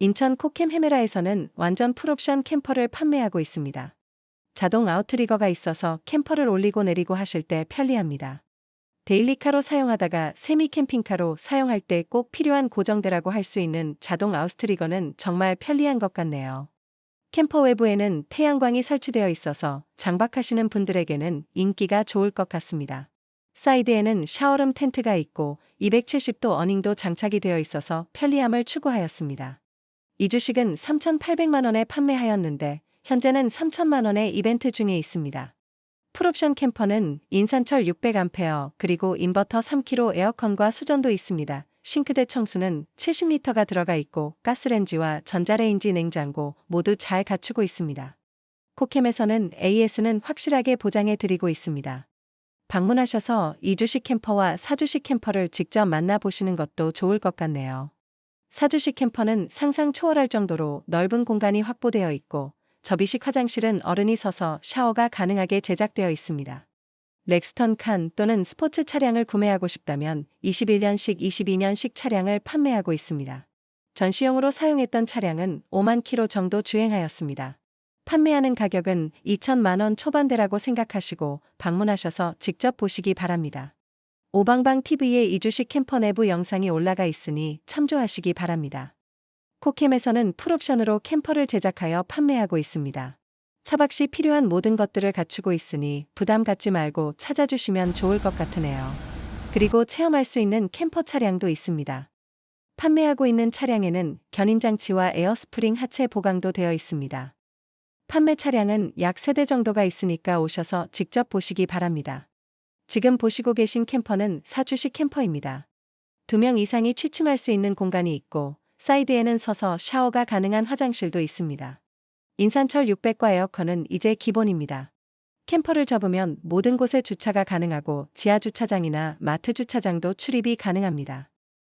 인천 코캠 헤메라에서는 완전 풀옵션 캠퍼를 판매하고 있습니다. 자동 아웃트리거가 있어서 캠퍼를 올리고 내리고 하실 때 편리합니다. 데일리카로 사용하다가 세미 캠핑카로 사용할 때 꼭 필요한 고정대라고 할 수 있는 자동 아웃트리거는 정말 편리한 것 같네요. 캠퍼 외부에는 태양광이 설치되어 있어서 장박하시는 분들에게는 인기가 좋을 것 같습니다. 사이드에는 샤워룸 텐트가 있고 270도 어닝도 장착이 되어 있어서 편리함을 추구하였습니다. 이 주식은 3,800만 원에 판매하였는데 현재는 3천만 원의 이벤트 중에 있습니다. 풀옵션 캠퍼는 인산철 600A 그리고 인버터 3kg 에어컨과 수전도 있습니다. 싱크대 청수는 70리터가 들어가 있고 가스렌지와 전자레인지 냉장고 모두 잘 갖추고 있습니다. 코캠에서는 AS는 확실하게 보장해 드리고 있습니다. 방문하셔서 2주식 캠퍼와 4주식 캠퍼를 직접 만나보시는 것도 좋을 것 같네요. 4주식 캠퍼는 상상 초월할 정도로 넓은 공간이 확보되어 있고 접이식 화장실은 어른이 서서 샤워가 가능하게 제작되어 있습니다. 렉스턴 칸 또는 스포츠 차량을 구매하고 싶다면 21년식, 22년식 차량을 판매하고 있습니다. 전시용으로 사용했던 차량은 5만 킬로 정도 주행하였습니다. 판매하는 가격은 2천만 원 초반대라고 생각하시고 방문하셔서 직접 보시기 바랍니다. 오방방 TV에 이주식 캠퍼 내부 영상이 올라가 있으니 참조하시기 바랍니다. 코캠에서는 풀옵션으로 캠퍼를 제작하여 판매하고 있습니다. 차박 시 필요한 모든 것들을 갖추고 있으니 부담 갖지 말고 찾아주시면 좋을 것 같으네요. 그리고 체험할 수 있는 캠퍼 차량도 있습니다. 판매하고 있는 차량에는 견인장치와 에어스프링 하체 보강도 되어 있습니다. 판매 차량은 약 3대 정도가 있으니까 오셔서 직접 보시기 바랍니다. 지금 보시고 계신 캠퍼는 사주식 캠퍼입니다. 두 명 이상이 취침할 수 있는 공간이 있고 사이드에는 서서 샤워가 가능한 화장실도 있습니다. 인산철 600과 에어컨은 이제 기본입니다. 캠퍼를 접으면 모든 곳에 주차가 가능하고 지하 주차장이나 마트 주차장도 출입이 가능합니다.